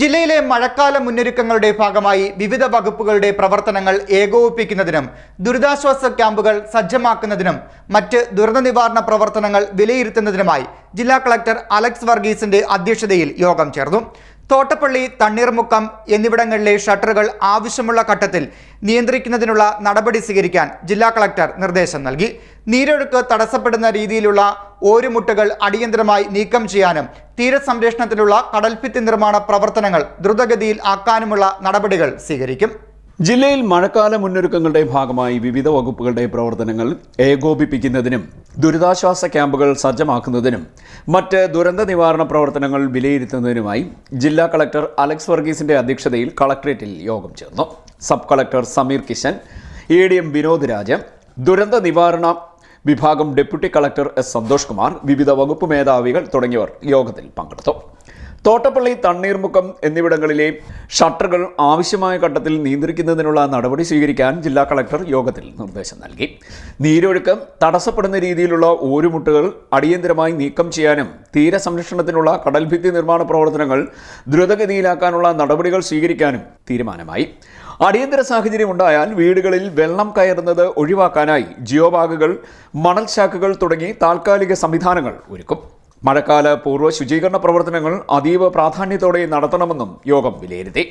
ജില്ലയിലെ മഴക്കാല മുന്നൊരുക്കങ്ങളുടെ ഭാഗമായി വിവിധ വകുപ്പുകളുടെ പ്രവർത്തനങ്ങൾ ഏകോപിപ്പിക്കുന്നതിനും ദുരിതാശ്വാസ ക്യാമ്പുകൾ സജ്ജമാക്കുന്നതിനും മറ്റ് ദുരന്ത നിവാരണ പ്രവർത്തനങ്ങൾ വിലയിരുത്തുന്നതിനുമായി ജില്ലാ കളക്ടർ അലക്സ് വർഗീസിന്റെ അധ്യക്ഷതയിൽ യോഗം ചേർന്നു. തോട്ടപ്പള്ളി തണ്ണീർമുക്കം എന്നിവിടങ്ങളിലെ ഷട്ടറുകൾ ആവശ്യമുള്ള ഘട്ടത്തിൽ നിയന്ത്രിക്കുന്നതിനുള്ള നടപടി സ്വീകരിക്കാൻ ജില്ലാ കളക്ടർ നിർദ്ദേശം നൽകി. നീരൊഴുക്ക് തടസ്സപ്പെടുന്ന രീതിയിലുള്ള ഓരുമുട്ടുകൾ അടിയന്തരമായി നീക്കം ചെയ്യാനും തീരസംരക്ഷണത്തിനുള്ള കടൽഭിത്തി നിർമ്മാണ പ്രവർത്തനങ്ങൾ ദ്രുതഗതിയിൽ ആക്കാനുമുള്ള നടപടികൾ സ്വീകരിക്കും. ജില്ലയിൽ മഴക്കാല മുന്നൊരുക്കങ്ങളുടെ ഭാഗമായി വിവിധ വകുപ്പുകളുടെ പ്രവർത്തനങ്ങൾ ഏകോപിപ്പിക്കുന്നതിനും ദുരിതാശ്വാസ ക്യാമ്പുകൾ സജ്ജമാക്കുന്നതിനും മറ്റ് ദുരന്ത നിവാരണ പ്രവർത്തനങ്ങൾ വിലയിരുത്തുന്നതിനുമായി ജില്ലാ കളക്ടർ അലക്സ് വർഗീസിന്റെ അധ്യക്ഷതയിൽ കളക്ടറേറ്റിൽ യോഗം ചേർന്നു. Sub collector Sameer Kishan A D M Vinod Raja ദുരന്ത നിവാരണ വിഭാഗം deputy collector S Santhosh Kumar വിവിധ വകുപ്പ് മേധാവികൾ തുടങ്ങിയവർ യോഗത്തിൽ പങ്കെടുത്തു. തോട്ടപ്പള്ളി തണ്ണീർമുക്കം എന്നിവിടങ്ങളിലെ ഷട്ടറുകൾ ആവശ്യമായ ഘട്ടത്തിൽ നിയന്ത്രിക്കുന്നതിനുള്ള നടപടി സ്വീകരിക്കാൻ ജില്ലാ കളക്ടർ യോഗത്തിൽ നിർദ്ദേശം നൽകി. നീരൊഴുക്ക് തടസ്സപ്പെടുന്ന രീതിയിലുള്ള ഓരുമുട്ടുകൾ അടിയന്തരമായി നീക്കം ചെയ്യാനും തീരസംരക്ഷണത്തിനുള്ള കടൽഭിത്തി നിർമ്മാണ പ്രവർത്തനങ്ങൾ ദ്രുതഗതിയിലാക്കാനുള്ള നടപടികൾ സ്വീകരിക്കാനും തീരുമാനമായി. അടിയന്തര സാഹചര്യം ഉണ്ടായാൽ വീടുകളിൽ വെള്ളം കയറുന്നത് ഒഴിവാക്കാനായി ജിയോബാഗുകൾ മണൽ ശാഖകൾ തുടങ്ങി താൽക്കാലിക സംവിധാനങ്ങൾ ഒരുക്കും. മഴക്കാല പൂർവ ശുചീകരണ പ്രവർത്തനങ്ങൾ അതീവ പ്രാധാന്യത്തോടെ നടത്തണമെന്നും യോഗം വിലയിരുത്തി.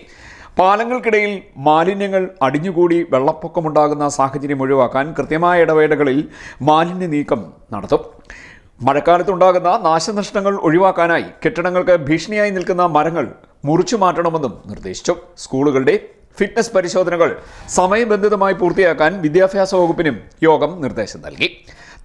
പാലങ്ങൾക്കിടയിൽ മാലിന്യങ്ങൾ അടിഞ്ഞുകൂടി വെള്ളപ്പൊക്കമുണ്ടാകുന്ന സാഹചര്യം ഒഴിവാക്കാൻ കൃത്യമായ ഇടവേളകളിൽ മാലിന്യ നീക്കം നടത്തും. മഴക്കാലത്തുണ്ടാകുന്ന നാശനഷ്ടങ്ങൾ ഒഴിവാക്കാനായി കെട്ടിടങ്ങൾക്ക് ഭീഷണിയായി നിൽക്കുന്ന മരങ്ങൾ മുറിച്ചു മാറ്റണമെന്നും നിർദ്ദേശിച്ചു. സ്കൂളുകളുടെ ഫിറ്റ്നസ് പരിശോധനകൾ സമയബന്ധിതമായി പൂർത്തിയാക്കാൻ വിദ്യാഭ്യാസ വകുപ്പിനും യോഗം നിർദ്ദേശം നൽകി.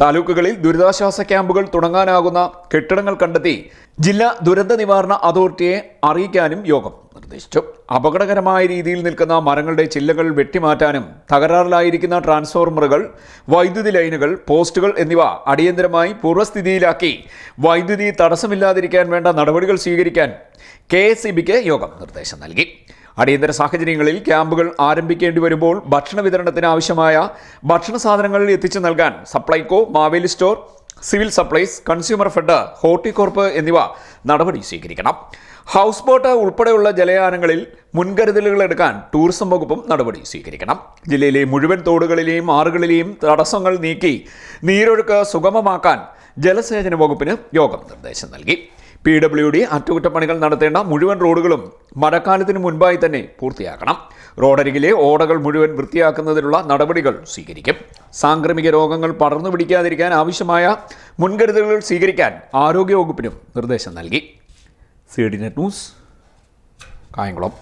താലൂക്കുകളിൽ ദുരിതാശ്വാസ ക്യാമ്പുകൾ തുടങ്ങാനാകുന്ന കെട്ടിടങ്ങൾ കണ്ടെത്തി ജില്ലാ ദുരന്ത നിവാരണ അതോറിറ്റിയെ അറിയിക്കാനും യോഗം. നിർദ്ദേശിച്ചു. അപകടകരമായ രീതിയിൽ നിൽക്കുന്ന മരങ്ങളുടെ ചില്ലകൾ വെട്ടിമാറ്റാനും തകരാറിലായിരിക്കുന്ന ട്രാൻസ്ഫോർമറുകൾ വൈദ്യുതി ലൈനുകൾ പോസ്റ്റുകൾ എന്നിവ അടിയന്തരമായി പൂർവസ്ഥിതിയിലാക്കി വൈദ്യുതി തടസ്സമില്ലാതിരിക്കാൻ വേണ്ട നടപടികൾ സ്വീകരിക്കാൻ കെ യോഗം നിർദ്ദേശം നൽകി. അടിയന്തര സാഹചര്യങ്ങളിൽ ക്യാമ്പുകൾ ആരംഭിക്കേണ്ടി വരുമ്പോൾ ഭക്ഷണ വിതരണത്തിന് ആവശ്യമായ ഭക്ഷണ സാധനങ്ങൾ എത്തിച്ചു നൽകാൻ Supplyco Maveli store civil supplies consumer fed Horticorp എന്നിവ നടപടി സ്വീകരിക്കണം. ഹൗസ് ബോട്ട് ഉൾപ്പെടെയുള്ള ജലയാനങ്ങളിൽ മുൻകരുതലുകൾ എടുക്കാൻ ടൂറിസം വകുപ്പും നടപടി സ്വീകരിക്കണം. ജില്ലയിലെ മുഴുവൻ തോടുകളിലെയും ആറുകളിലെയും തടസ്സങ്ങൾ നീക്കി നീരൊഴുക്ക് സുഗമമാക്കാൻ ജലസേചന വകുപ്പിന് യോഗം നിർദ്ദേശം നൽകി. പി ഡബ്ല്യു ഡി അറ്റകുറ്റപ്പണികൾ നടത്തേണ്ട മുഴുവൻ റോഡുകളും മഴക്കാലത്തിന് മുൻപായി തന്നെ പൂർത്തിയാക്കണം. റോഡരികിലെ ഓടകൾ മുഴുവൻ വൃത്തിയാക്കുന്നതിനുള്ള നടപടികൾ സ്വീകരിക്കും. സാംക്രമിക രോഗങ്ങൾ പടർന്നു പിടിക്കാതിരിക്കാൻ ആവശ്യമായ മുൻകരുതലുകൾ സ്വീകരിക്കാൻ ആരോഗ്യവകുപ്പിനും നിർദ്ദേശം നൽകി. C D net news Kayamkulam.